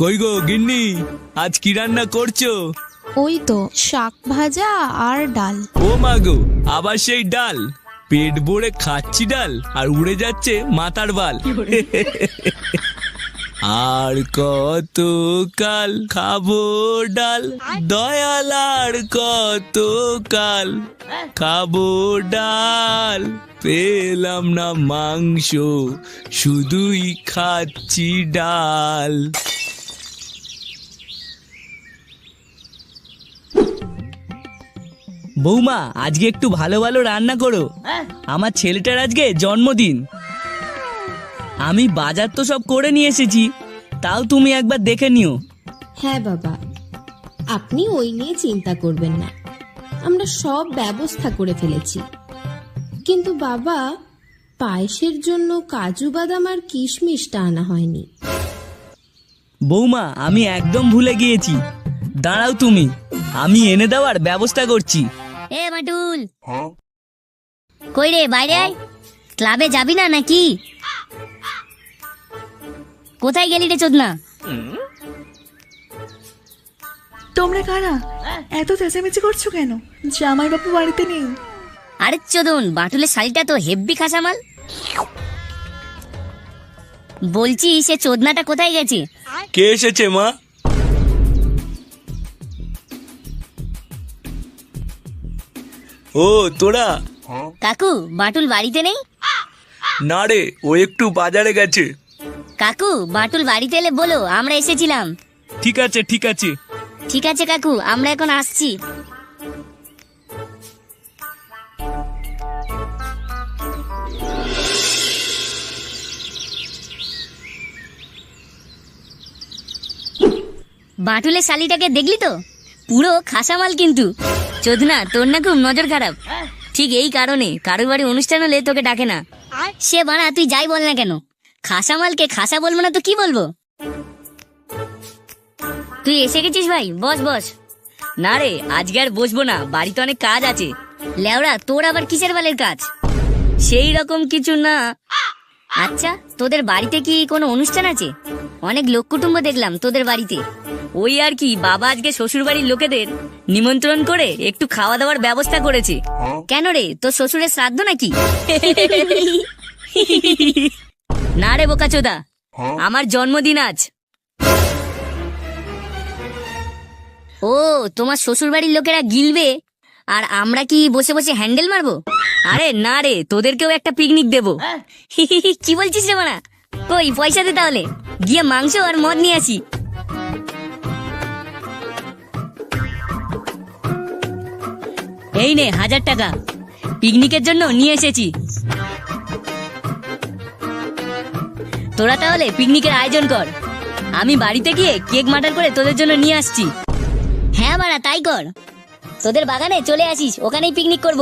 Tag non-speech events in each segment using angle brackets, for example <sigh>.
কই গো গিন্নি আজ কি রান্না করছ? ওই তো শাক ভাজা আর ডাল। ও মা গো আবার সেই ডাল। পেট ভরে খাচ্ছি ডাল আর উড়ে যাচ্ছে মাথার বাল। আর কত কাল খাব ডাল? দয়াল আর কত কাল খাব ডাল? পেলাম না মাংস শুধুই খাচ্ছি ডাল। বৌমা আজকে একটু ভালো ভালো রান্না করো। আমার ছেলেটার আজকে জন্মদিন। আমি বাজার তো সব করে নিয়ে এসেছি তাও তুমি একবার দেখে নিও। হ্যাঁ বাবা আপনি ওই নিয়ে চিন্তা করবেন না। আমরা সব ব্যবস্থা করে ফেলেছি। কিন্তু বাবা পায়েসের জন্য কাজু বাদাম আর কিশমিশটা আনা হয়নি। বৌমা আমি একদম ভুলে গিয়েছি। দাঁড়াও তুমি। আমি এনে দেওয়ার ব্যবস্থা করছি। এ মাটুল কই রে বাইরে আয়। ক্লাবে যাবি না নাকি? কোথায় গেলি রে চোদনা? তোমরা কারা? এত চেঁচামেচি করছ কেন? জামাই বাবু বাড়িতে নেই। আরে চোদন বাটুলের শাড়িটা তো হেব্বি খাসামাল। বলছি সে চোদনাটা কোথায় গেছে? কে এসেছে মা? ও তোরা? কাকু বাটুল বাড়িতে নেই? না রে ও একটু বাজারে গেছে। কাকু বাটুল বাড়িতে এলে বলো আমরা এসেছিলাম। ঠিক আছে ঠিক আছে। ঠিক আছে কাকু আমরা এখন আসছি। বাটুলের শালিটাকে দেখলি তো? পুরো খাসামাল কিন্তু। চোদনা তোর না খুব নজর খারাপ। ঠিক এই কারণে কারোর বাড়ি অনুষ্ঠান হলে তোকে ডাকে না। সে বাড়া তুই যাই বল না কেন? খাসামালকে খাসা বলব না তো কি বলব? তুই এসে গেছিস ভাই? বস বস। না রে আজকে আর বসবো না বাড়িতে অনেক কাজ আছে। লেওড়া তোর আবার কিসের বালের কাজ? সেই রকম কিছু না। আচ্ছা তোদের বাড়িতে কি কোনো অনুষ্ঠান আছে? অনেক লোক কুটুম্ব দেখলাম তোদের বাড়িতে। ওই আর কি, বাবা আজকে শ্বশুর বাড়ির লোকেদের নিমন্ত্রণ করে একটু খাওয়া দাওয়ার ব্যবস্থা করেছে। কেন রে, তোর শ্বশুরের শ্রাদ্ধ নাকি? না রে বোকাচোদা আমার জন্মদিন আজ। ও, তোমার শ্বশুর বাড়ির লোকেরা গিলবে, আর আমরা কি বসে বসে হ্যান্ডেল মারবো? আরে না রে, তোদেরকেও একটা পিকনিক দেবো। <laughs> কি বলছিস রে মানা কই, পয়সা দে তাহলে। গিয়ে মাংস আর মদ নিয়ে আসি। এই নে হাজার টাকা। পিকনিকের জন্য নিয়ে এসেছি। তোরা তাহলে পিকনিকের আয়োজন কর। আমি বাড়িতে গিয়ে কেক মাটার করে তোদের জন্য নিয়ে আসছি। হ্যাঁ মারা তাই কর। তোদের বাগানে চলে আসিস ওখানেই পিকনিক করব।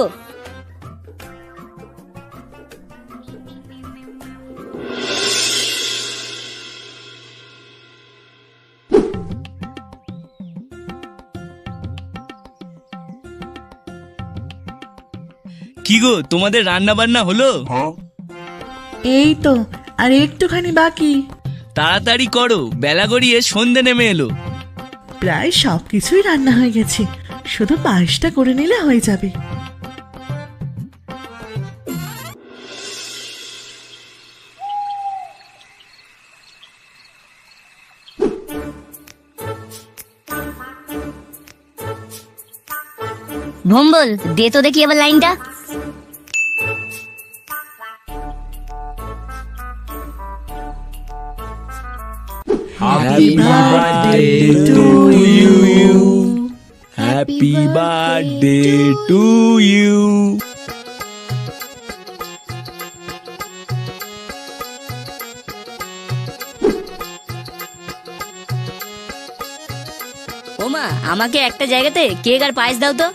কি গো তোমাদের রান্না বান্না হলো? এই তো আর একটুখানি বাকি। তাড়াতাড়ি করো বেলা গড়িয়ে সন্ধে নেমে এলো। প্রায় সব কিছুই রান্না হয়ে গেছে শুধু পায়েসটা করে নিলে হয়ে যাবে। ভম্বল দে তো দেখি এবার লাইনটা। Happy birthday to you. Happy birthday to you. ওমা আমাকে একটা জায়গাতে কেক আর পায়েস দাও তো।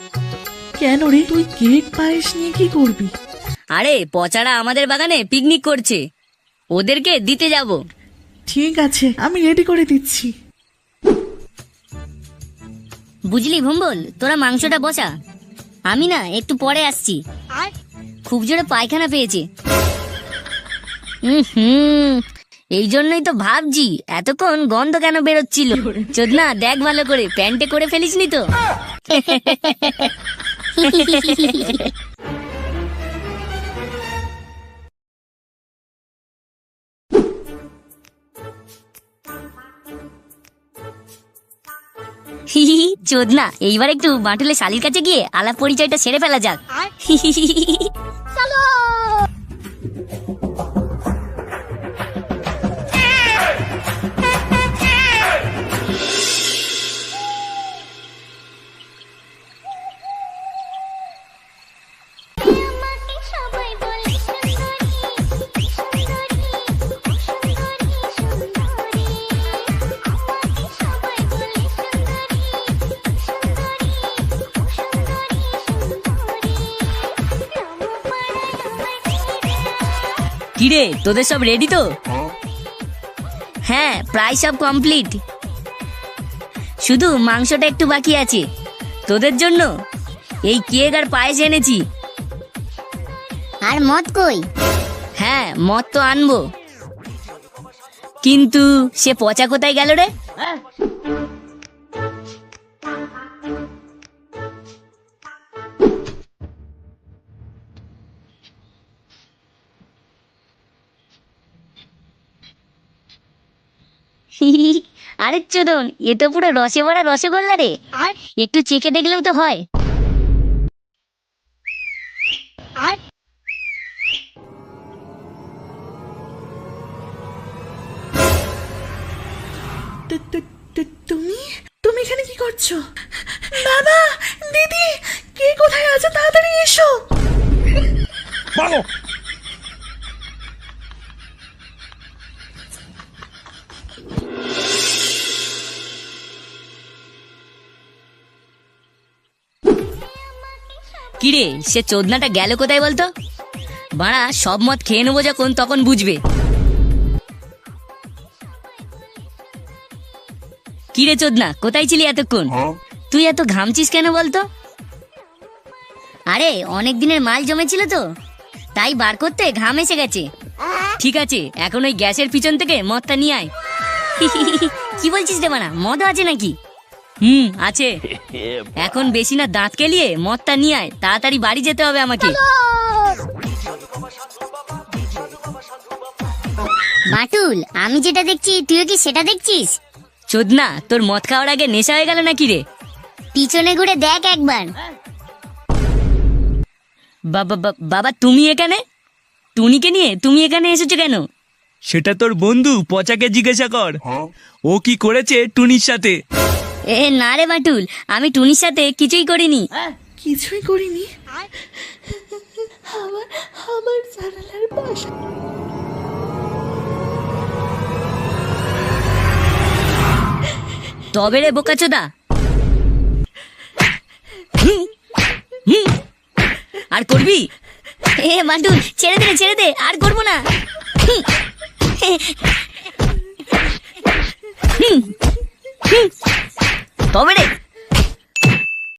কেন রে তুই কেক পায়েস নিয়ে কি করবি? আরে পচারা আমাদের বাগানে পিকনিক করছে। ওদেরকে দিতে যাব। ঠিক আছে আমি রেডি করে দিচ্ছি। বুঝলি ভুম্বল তোরা মাংসটা বসা। আমি না একটু পরে আসছি। খুব জোরে পায়খানা পেয়েছে। হুম এই জন্যই তো ভাবছি এতক্ষণ গন্ধ কেন বেরোচ্ছিল? চোদনা দেখ ভালো করে প্যান্টে করে ফেলিসনি তো? <laughs> হি, চোদনা এইবার একটু বাটুলে শালির কাছে গিয়ে আলাপ পরিচয়টা সেরে ফেলা যাক। কিরে তোদের সব রেডি তো? হ্যাঁ প্রায় সব কমপ্লিট শুধু মাংসটা একটু বাকি আছে। তোদের জন্য এই কেক আর পায়েস এনেছি। আর মদ কই? হ্যাঁ মদ তো আনব। কিন্তু সে পচা কোথায় গেল রে? আরে চোদন এ তো পুরো রসে ভরা রসগোল্লা রে। একটু চেখে দেখলেও তো হয়। তুমি? তুমি এখানে কি করছ? বাবা দিদি কে কোথায় আছো? তাড়াতাড়ি এসো। কিরে সে চোদনাটা গেল কোথায় বলতো? বাড়া সব মদ খেয়ে নেব যখন তখন বুঝবে। কিরে চোদনা কোথায় ছিলি এতক্ষণ? তুই এত ঘামছিস কেন বলতো? আরে অনেক দিনের মাল জমেছিল তো। তাই বার করতে ঘাম এসে গেছে। ঠিক আছে এখন ওই গ্যাসের পিছন থেকে মদটা নিয়ে আয়। <laughs> কি বলছিস রে মানা মদও আছে নাকি? হুম আছে। এখন বেশি না দাঁত কেলিয়ে মদটা নিয়ে আয় তাড়াতাড়ি বাড়ি যেতে হবে আমাকে। বাটুল আমি যেটা দেখছি তুইও কি সেটা দেখছিস? চোদনা তোর মদ খাওয়ার আগে নেশা হয়ে গেল নাকি রে? পিছনে ঘুরে দেখ একবার। বাবা বাবা তুমি এখানে? টুনিকে নিয়ে তুমি এখানে এসেছ কেন? সেটা তোর বন্ধু পচাকে জিজ্ঞাসা কর। ও কি করেছে টুনির সাথে? এ না রে বাটুল আমি টুনির সাথে কিছুই করিনি কিছুই করিনি আমার আমার জানালার পাশে তবে রে বোকাচোদা। আর করবি এ বাটুল ছেড়ে দে ছেড়ে দে আর করব না। হুম, হুম। তবে রে